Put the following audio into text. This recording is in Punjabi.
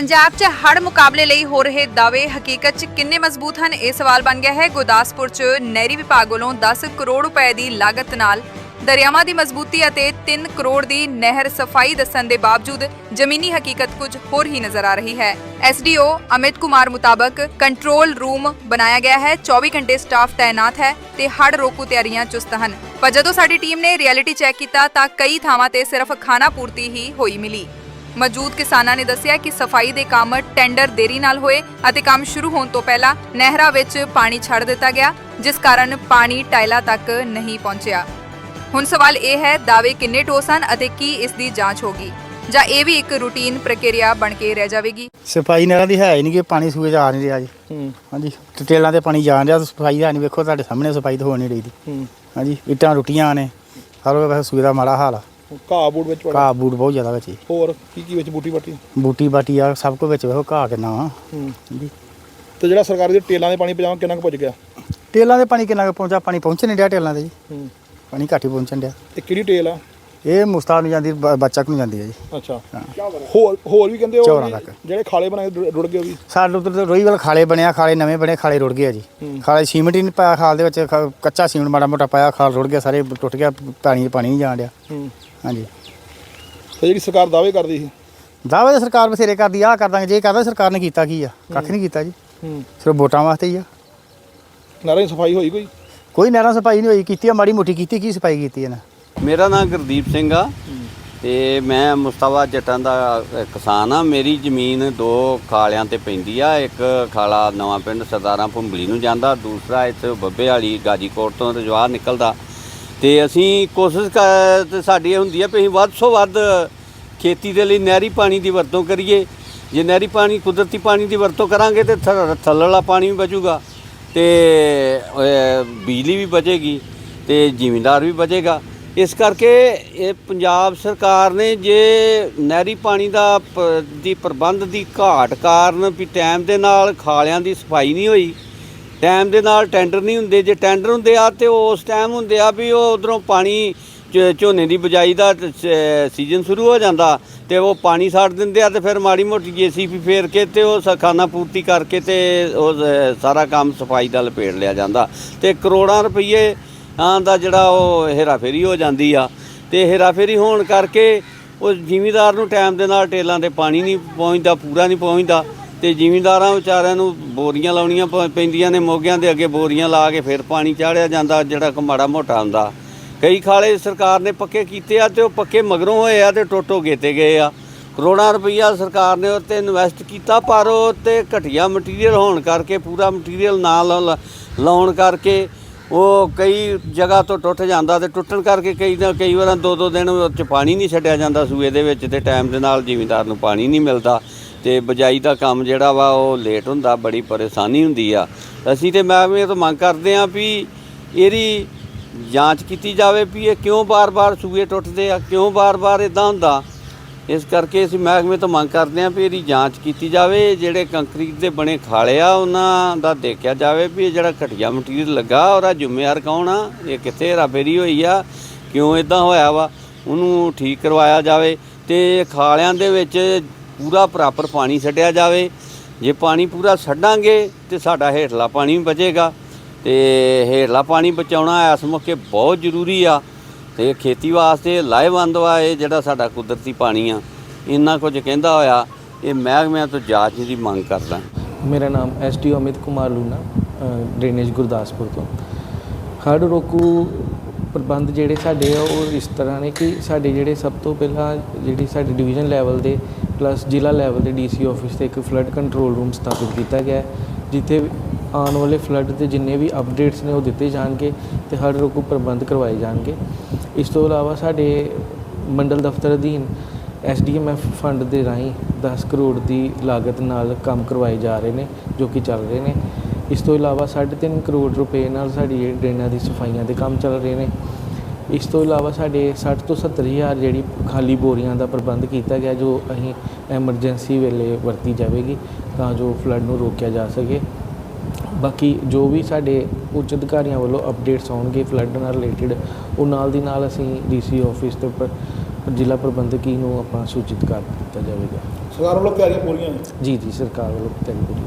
ਪੰਜਾਬ 'ਚ ਹੜ ਮੁਕਾਬਲੇ ਲਈ ਹੋ ਰਹੇ ਦਾਅਵੇ ਹਕੀਕਤ 'ਚ ਕਿੰਨੇ ਮਜ਼ਬੂਤ ਹਨ? ਇਹ ਸਵਾਲ ਬਣ ਗਿਆ ਹੈ। ਗੁਰਦਾਸਪੁਰ 'ਚ ਨਹਿਰੀ ਵਿਭਾਗ ਵੱਲੋਂ 10 ਕਰੋੜ ਰੁਪਏ ਦੀ ਲਾਗਤ ਨਾਲ ਦਰਿਆਵਾਂ ਦੀ ਮਜ਼ਬੂਤੀ ਅਤੇ 3 ਕਰੋੜ ਦੀ ਨਹਿਰ ਸਫ਼ਾਈ ਦੱਸਣ ਦੇ ਬਾਵਜੂਦ ਜ਼ਮੀਨੀ ਹਕੀਕਤ ਕੁਝ ਹੋਰ ਹੀ ਨਜ਼ਰ ਆ ਰਹੀ ਹੈ। ਐਸਡੀਓ ਅਮਿਤ ਕੁਮਾਰ ਮੁਤਾਬਕ ਕੰਟਰੋਲ ਰੂਮ ਬਣਾਇਆ ਗਿਆ ਹੈ। 24 ਘੰਟੇ ਸਟਾਫ ਤਾਇਨਾਤ ਹੈ ਤੇ ਹੜ ਰੋਕੂ ਤਿਆਰੀਆਂ ਚੁਸਤ ਹਨ। ਪਰ ਜਦੋਂ ਸਾਡੀ ਟੀਮ ਨੇ ਰਿਐਲਿਟੀ ਚੈੱਕ ਕੀਤਾ ਤਾਂ ਕਈ ਥਾਵਾਂ ਤੇ ਸਿਰਫ ਖਾਣਾ ਪੂਰਤੀ ਹੀ ਹੋਈ ਮਿਲੀ। ਮੌਜੂਦ ਕਿਸਾਨਾਂ ਨੇ ਦੱਸਿਆ ਕਿ ਸਫ਼ਾਈ ਦੇ ਕੰਮ ਟੈਂਡਰ ਦੇਰੀ ਨਾਲ ਹੋਏ ਅਤੇ ਕੰਮ ਸ਼ੁਰੂ ਹੋਣ ਤੋਂ ਪਹਿਲਾਂ ਨਹਿਰਾਂ ਵਿੱਚ ਪਾਣੀ ਛੱਡ ਦਿੱਤਾ ਗਿਆ ਜਿਸ ਕਾਰਨ ਪਾਣੀ ਟਾਇਲਾਂ ਤੱਕ ਨਹੀਂ ਪਹੁੰਚਿਆ। ਹੁਣ ਸਵਾਲ ਇਹ ਹੈ ਦਾਅਵੇ ਕਿੰਨੇ ਠੋਸ ਹਨ ਅਤੇ ਕੀ ਇਸ ਦੀ ਜਾਂਚ ਹੋਗੀ? ਜਾਂ ਇਹ ਵੀ ਇੱਕ ਰੂਟੀਨ ਪ੍ਰਕਿਰਿਆ ਬਣ ਕੇ ਰਹਿ ਜਾਵੇਗੀ? ਸਫ਼ਾਈ ਨਹਿਰਾਂ ਦੀ ਹੈ ਹੀ ਨਹੀਂ ਕਿ ਪਾਣੀ ਸੂਏ ਆ ਨਹੀਂ ਰਿਹਾ ਜੀ। ਹੂੰ। ਹਾਂਜੀ ਟੇਲਾਂ ਤੇ ਪਾਣੀ ਜਾਣ ਰਿਹਾ ਸਫ਼ਾਈ ਹੈ ਨਹੀਂ ਵੇਖੋ ਤੁਹਾਡੇ ਸਾਹਮਣੇ ਸਫ਼ਾਈ ਤਾਂ ਹੋ ਨਹੀਂ ਰਹੀ ਦੀ ਹੂੰ। ਹਾਂਜੀ ਇੱਟਾਂ ਰੁੱਟੀਆਂ ਨੇ ਹਰ ਵੇਲੇ ਸੂਏ ਦਾ ਮਾੜਾ ਹਾਲ ਆ। ਘਾਹ ਬੂੜ ਵਿੱਚ ਪੜਾ ਘਾਹ ਬੂਟ ਬਹੁਤ ਜ਼ਿਆਦਾ ਵਿੱਚ ਜੀ। ਹੋਰ ਕੀ ਕੀ ਵਿੱਚ ਬੂਟੀ ਬਾਟੀ? ਬੂਟੀ ਬਾਟੀ ਆ ਸਭ ਕੁਝ ਵਿੱਚ ਵੇਖੋ ਘਾਹ ਕਿੰਨਾ ਵਾ। ਹੂੰ। ਹਾਂਜੀ। ਤੇ ਜਿਹੜਾ ਸਰਕਾਰੀ ਦੇ ਟੇਲਾਂ ਦੇ ਪਾਣੀ ਪਜਾਉਣ ਕਿੰਨਾ ਕੁ ਪੁੱਜ ਗਿਆ? ਟੇਲਾਂ ਦੇ ਪਾਣੀ ਕਿੰਨਾ ਕੁ ਪਹੁੰਚਾ ਪਾਣੀ ਪਹੁੰਚ ਨਹੀਂ ਰਿਹਾ ਟੇਲਾਂ ਤੇ ਜੀ। ਹੂੰ। ਪਾਣੀ ਘੱਟ ਹੀ ਪਹੁੰਚਣ ਡਿਆ। ਇਹ ਕਿਹੜੀ ਟੇਲ ਆ? ਇਹ ਮੁਸਤਾਦ ਨੂੰ ਜਾਂਦੀ ਬ- ਬੱਚਕ ਨੂੰ ਜਾਂਦੀ ਹੈ ਜੀ। ਅੱਛਾ। ਹੋਰ ਹੋਰ ਵੀ ਕਹਿੰਦੇ ਉਹ ਚੌਰਾਂ ਵੀ ਤੱਕ। ਜਿਹੜੇ ਖਾਲੇ ਬਣਾਏ ਰੁੜ- ਰੁੜ ਗਏ ਉਹ ਵੀ? ਸਾਡੇ ਉੱਧਰ ਤੇ ਰੋਈ ਵਾਲ ਖਾਲੇ ਬਣਿਆ ਖਾਲੇ ਨਵੇਂ ਬਣੇ ਖਾਲੇ ਰੁੜ ਗਏ ਆ ਜੀ। ਹੂੰ। ਖਾਲੇ ਸੀਮਿੰਟ ਹੀ ਨਹੀਂ ਪਾਇਆ ਖਾਲ ਦੇ ਵਿੱਚ ਖ- ਕੱਚਾ ਸੀਮਿੰਟ ਮਾੜਾ ਮੋਟਾ ਪਾਇਆ ਖਾਲ ਰੁੜ ਗਿਆ ਸਾਰੇ ਟੁੱਟ ਗਿਆ ਪਾਣੀ ਪਾਣੀ ਨਹੀਂ ਜਾਣ ਡਿਆ। ਹੂੰ। ਹਾਂਜੀ। ਤੇ ਜਿਹੜੀ ਸਰਕਾਰ ਦਾਅਵੇ ਕਰਦੀ ਸੀ? ਦਾਅਵੇ ਤਾਂ ਸਰਕਾਰ ਬਥੇਰੇ ਕਰਦੀ ਆ ਆਹ ਕਰ ਦਾਂਗੇ ਜੇ ਕਰਦਾ ਸਰਕਾਰ ਨੇ ਕੀਤਾ ਕੀ ਆ? ਕੱਖ ਨਹੀਂ ਕੀਤਾ ਜੀ। ਹੂੰ। ਸਿਰਫ ਵੋਟਾਂ ਵਾਸਤੇ ਹੀ ਆ। ਨਾਲੇ ਸਫ਼ਾਈ ਹੋਈ ਕੋਈ? ਕੋਈ ਨਹਿਰਾਂ ਸਫ਼ਾਈ ਨਹੀਂ ਹੋਈ ਕੀਤੀ ਆ ਮਾੜੀ ਮੋਟੀ ਕੀਤੀ ਕੀ ਸਫ਼ਾਈ ਕੀਤੀ ਇਹਨਾਂ? ਮੇਰਾ ਨਾਮ ਗੁਰਦੀਪ ਸਿੰਘ ਆ ਤੇ ਮੈਂ ਮੁਸਤਫਾ ਜੱਟਾਂ ਦਾ ਕਿਸਾਨ ਆ। ਮੇਰੀ ਜ਼ਮੀਨ ਦੋ ਖਾਲਿਆਂ ਤੇ ਪੈਂਦੀ ਆ। ਇੱਕ ਖਾਲਾ ਨਵਾਂ ਪਿੰਡ ਸਰਦਾਰਾਂ ਭੁੰਬਲੀ ਨੂੰ ਜਾਂਦਾ ਦੂਸਰਾ ਇੱਥੇ ਬੱਬੇ ਵਾਲੀ ਗਾਜੀਕੋਟ ਤੋਂ ਰਜਵਾਹ ਨਿਕਲਦਾ। ਤੇ ਅਸੀਂ ਕੋਸ਼ਿਸ਼ ਕਰ ਤੇ ਸਾਡੀ ਇਹ ਹੁੰਦੀ ਹੈ ਵੀ ਅਸੀਂ ਵੱਧ ਤੋਂ ਵੱਧ ਖੇਤੀ ਦੇ ਲਈ ਨਹਿਰੀ ਪਾਣੀ ਦੀ ਵਰਤੋਂ ਕਰੀਏ। ਜੇ ਨਹਿਰੀ ਪਾਣੀ, ਕੁਦਰਤੀ ਪਾਣੀ ਦੀ ਵਰਤੋਂ ਕਰਾਂਗੇ ਤੇ ਥ- ਥੱਲੜਾ ਪਾਣੀ ਵੀ ਬਚੂਗਾ ਤੇ ਬਿਜਲੀ ਵੀ ਬਚੇਗੀ ਤੇ ਜ਼ਿਮੀਂਦਾਰ ਵੀ ਬਚੇਗਾ। ਇਸ ਕਰਕੇ ਇਹ ਪੰਜਾਬ ਸਰਕਾਰ ਨੇ ਜੇ ਨਹਿਰੀ ਪਾਣੀ ਦਾ ਦੀ ਪ੍ਰਬੰਧ ਦੀ ਘਾਟ ਕਾਰਨ ਵੀ ਟਾਈਮ ਦੇ ਨਾਲ ਖਾਲਿਆਂ ਦੀ ਸਫ਼ਾਈ ਨਹੀਂ ਹੋਈ ਟਾਈਮ ਦੇ ਨਾਲ ਟੈਂਡਰ ਨਹੀਂ ਹੁੰਦੇ। ਜੇ ਟੈਂਡਰ ਹੁੰਦੇ ਆ ਤੇ ਉਹ ਉਸ ਟਾਈਮ ਹੁੰਦੇ ਆ ਵੀ ਉਹ ਉਧਰੋਂ ਪਾਣੀ ਝ- ਝੋਨੇ ਦੀ ਬਜਾਈ ਦਾ ਸ- ਸੀਜ਼ਨ ਸ਼ੁਰੂ ਹੋ ਜਾਂਦਾ ਤੇ ਉਹ ਪਾਣੀ ਛੱਡ ਦਿੰਦੇ ਆ ਤੇ ਫਿਰ ਮਾੜੀ ਮੋਟੀ ਜੀਸੀਪੀ ਫੇਰ ਕੇ ਤੇ ਉਹ ਸਖਾਨਾ ਪੂਰਤੀ ਕਰਕੇ ਤੇ ਉਹ ਸਾਰਾ ਕੰਮ ਸਫ਼ਾਈ ਦਾ ਲਪੇਟ ਲਿਆ ਜਾਂਦਾ। ਤੇ ਕਰੋੜਾਂ ਰੁਪਏ ਦਾ ਜਿਹੜਾ ਉਹ ਹੇਰਾਫੇਰੀ ਹੋ ਜਾਂਦੀ ਆ। ਤੇ ਹੇਰਾਫੇਰੀ ਹੋਣ ਕਰਕੇ ਉਹ ਜ਼ਿਮੀਦਾਰ ਨੂੰ ਟਾਈਮ ਦੇ ਨਾਲ ਟੇਲਾਂ ਤੇ ਪਾਣੀ ਨਹੀਂ ਪਹੁੰਚਦਾ, ਪੂਰਾ ਨਹੀਂ ਪਹੁੰਚਦਾ। ਤੇ ਜ਼ਿਮੀਂਦਾਰਾਂ ਵਿਚਾਰਿਆਂ ਨੂੰ ਬੋਰੀਆਂ ਲਾਉਣੀਆਂ ਪ- ਪੈਂਦੀਆਂ ਨੇ ਮੋਗਿਆਂ ਦੇ ਅੱਗੇ ਬੋਰੀਆਂ ਲਾ ਕੇ ਫਿਰ ਪਾਣੀ ਚਾੜਿਆ ਜਾਂਦਾ, ਜਿਹੜਾ ਕਿ ਮਾੜਾ ਮੋਟਾ ਹੁੰਦਾ। ਕਈ ਖਾਲੇ ਸਰਕਾਰ ਨੇ ਪੱਕੇ ਕੀਤੇ ਆ ਤੇ ਉਹ ਪੱਕੇ ਮਗਰੋਂ ਹੋਏ ਆ ਤੇ ਟੋਟੋ ਗੇਤੇ ਗਏ ਆ। ਕਰੋੜਾਂ ਰੁਪਈਆ ਸਰਕਾਰ ਨੇ ਉੱਤੇ ਇਨਵੈਸਟ ਕੀਤਾ, ਪਰ ਉਹ ਤੇ ਘਟੀਆ ਮਟੀਰੀਅਲ ਹੋਣ ਕਰਕੇ, ਪੂਰਾ ਮਟੀਰੀਅਲ ਨਾ ਲਾ- ਲਾਉਣ ਕਰਕੇ ਉਹ ਕਈ ਜਗ੍ਹਾ ਤੋਂ ਟੁੱਟ ਜਾਂਦਾ ਤੇ ਟੁੱਟਣ ਕਰਕੇ ਕਈ ਨਾ ਕਈ ਵਾਰਾਂ ਦੋ ਦੋ ਦਿਨ ਉਹ 'ਚ ਪਾਣੀ ਨਹੀਂ ਛੱਡਿਆ ਜਾਂਦਾ ਸੂਏ ਦੇ ਵਿੱਚ ਤੇ ਟਾਈਮ ਦੇ ਨਾਲ ਜ਼ਿਮੀਂਦਾਰ ਨੂੰ ਪਾਣੀ ਨਹੀਂ ਮਿਲਦਾ। ਤੇ ਬਜਾਈ ਦਾ ਕੰਮ ਜਿਹੜਾ ਵਾ ਉਹ ਲੇਟ ਹੁੰਦਾ, ਬੜੀ ਪਰੇਸ਼ਾਨੀ ਹੁੰਦੀ ਆ। ਅਸੀਂ ਤੇ ਮਹਿਕਮੇ ਤੋਂ ਮੰਗ ਕਰਦੇ ਆ ਵੀ ਇਹਦੀ ਜਾਂਚ ਕੀਤੀ ਜਾਵੇ ਵੀ ਇਹ ਕਿਉਂ ਬਾਰ-ਬਾਰ ਸੂਏ ਟੁੱਟਦੇ ਆ, ਕਿਉਂ ਬਾਰ-ਬਾਰ ਇਦਾਂ ਹੁੰਦਾ। ਇਸ ਕਰਕੇ ਅਸੀਂ ਮਹਿਕਮੇ ਤੋਂ ਮੰਗ ਕਰਦੇ ਹਾਂ ਵੀ ਇਹਦੀ ਜਾਂਚ ਕੀਤੀ ਜਾਵੇ, ਜਿਹੜੇ ਕੰਕਰੀਟ ਦੇ ਬਣੇ ਖਾਲੇ ਆ, ਉਹਨਾਂ ਦਾ ਦੇਖਿਆ ਜਾਵੇ ਵੀ ਇਹ ਜਿਹੜਾ ਘਟੀਆ ਮਟੀਰੀਅਲ ਲੱਗਾ, ਉਹਦਾ ਜ਼ਿੰਮੇਵਾਰ ਕੌਣ ਆ, ਇਹ ਕਿੱਥੇ ਹੇਰਾਫੇਰੀ ਹੋਈ ਆ, ਕਿਉਂ ਇਦਾਂ ਹੋਇਆ ਵਾ, ਉਹਨੂੰ ਠੀਕ ਕਰਵਾਇਆ ਜਾਵੇ। ਤੇ ਖਾਲਿਆਂ ਦੇ ਵਿੱਚ ਪੂਰਾ ਪ੍ਰਾਪਰ ਪਾਣੀ ਛੱਡਿਆ ਜਾਵੇ। ਜੇ ਪਾਣੀ ਪੂਰਾ ਛੱਡਾਂਗੇ ਤੇ ਸਾਡਾ ਹੇਠਲਾ ਪਾਣੀ ਵੀ ਬਚੇਗਾ। ਤੇ ਹੇਠਲਾ ਪਾਣੀ ਬਚਾਉਣਾ ਇਸ ਮੌਕੇ ਬਹੁਤ ਜ਼ਰੂਰੀ ਆ। ਤੇ ਖੇਤੀ ਵਾਸਤੇ ਲਾਹੇਵੰਦ ਵਾ ਇਹ ਜਿਹੜਾ ਸਾਡਾ ਕੁਦਰਤੀ ਪਾਣੀ ਆ। ਇੰਨਾ ਕੁਝ ਕਹਿੰਦਾ ਹੋਇਆ, ਇਹ ਮਹਿਕਮਿਆਂ ਤੋਂ ਜਾਂਚ ਦੀ ਮੰਗ ਕਰਦਾ। ਮੇਰਾ ਨਾਮ ਐਸਟੀ ਅਮਿਤ ਕੁਮਾਰ ਲੂਨਾ ਡਰੇਨੇਜ ਗੁਰਦਾਸਪੁਰ ਤੋਂ। ਹੜ੍ਹ ਰੋਕੂ ਪ੍ਰਬੰਧ ਜਿਹੜੇ ਸਾਡੇ ਆ, ਉਹ ਇਸ ਤਰ੍ਹਾਂ ਨੇ ਕਿ ਸਾਡੇ ਜਿਹੜੇ ਸਭ ਤੋਂ ਪਹਿਲਾਂ ਜਿਹੜੀ ਸਾਡੇ ਡਿਵੀਜ਼ਨ ਲੈਵਲ ਦੇ ਪਲੱਸ ਜ਼ਿਲ੍ਹਾ ਲੈਵਲ ਦੇ ਡੀਸੀ ਆਫਿਸ ਤੇ ਇੱਕ ਫਲੱਡ ਕੰਟਰੋਲ ਰੂਮ ਸਥਾਪਿਤ ਕੀਤਾ ਗਿਆ ਜਿੱਥੇ ਆਉਣ ਵਾਲੇ ਫਲੱਡ ਦੇ ਜਿੰਨੇ ਵੀ ਅਪਡੇਟਸ ਨੇ ਉਹ ਦਿੱਤੇ ਜਾਣਗੇ ਤੇ ਹਰ ਰੋਕੂ ਪ੍ਰਬੰਧ ਕਰਵਾਏ ਜਾਣਗੇ। ਇਸ ਤੋਂ ਇਲਾਵਾ ਸਾਡੇ ਮੰਡਲ ਦਫ਼ਤਰ ਅਧੀਨ ਐਸਡੀਐਮਐਫ ਫੰਡ ਦੇ ਰਾਹੀਂ 10 ਕਰੋੜ ਦੀ ਲਾਗਤ ਨਾਲ ਕੰਮ ਕਰਵਾਏ ਜਾ ਰਹੇ ਨੇ, ਜੋ ਕਿ ਚੱਲ ਰਹੇ ਨੇ। ਇਸ ਤੋਂ ਇਲਾਵਾ 3.5 ਕਰੋੜ ਰੁਪਏ ਨਾਲ ਸਾਡੀ ਡਰੇਨਾਂ ਦੀ ਸਫਾਈਆਂ ਦੇ ਕੰਮ ਚੱਲ ਰਹੇ ਨੇ। ਇਸ ਤੋਂ ਇਲਾਵਾ ਸਾਡੇ 60 ਤੋਂ 70 ਹਜ਼ਾਰ ਜਿਹੜੀ ਖਾਲੀ ਬੋਰੀਆਂ ਦਾ ਪ੍ਰਬੰਧ ਕੀਤਾ ਗਿਆ ਜੋ ਅਸੀਂ ਐਮਰਜੈਂਸੀ ਵੇਲੇ ਵਰਤੀ ਜਾਵੇਗੀ ਤਾਂ ਜੋ ਫਲੱਡ ਨੂੰ ਰੋਕਿਆ ਜਾ ਸਕੇ। ਬਾਕੀ ਜੋ ਵੀ ਸਾਡੇ ਉੱਚ ਅਧਿਕਾਰੀਆਂ ਵੱਲੋਂ ਅਪਡੇਟਸ ਆਉਣਗੇ ਫਲੱਡ ਨਾਲ ਰਿਲੇਟਡ ਉਹ ਨਾਲ ਦੀ ਨਾਲ ਅਸੀਂ ਡੀਸੀ ਆਫਿਸ ਉੱਪਰ ਜ਼ਿਲ੍ਹਾ ਪ੍ਰਬੰਧਕੀ ਨੂੰ ਆਪਾਂ ਸੂਚਿਤ ਕਰ ਦਿੱਤਾ ਜਾਵੇਗਾ। ਸਰਕਾਰ ਵੱਲੋਂ ਤਿਆਰੀਆਂ ਪੂਰੀਆਂ ਜੀ ਜੀ ਸਰਕਾਰ ਵੱਲੋਂ ਤਿਆਰੀ ਪੂਰੀ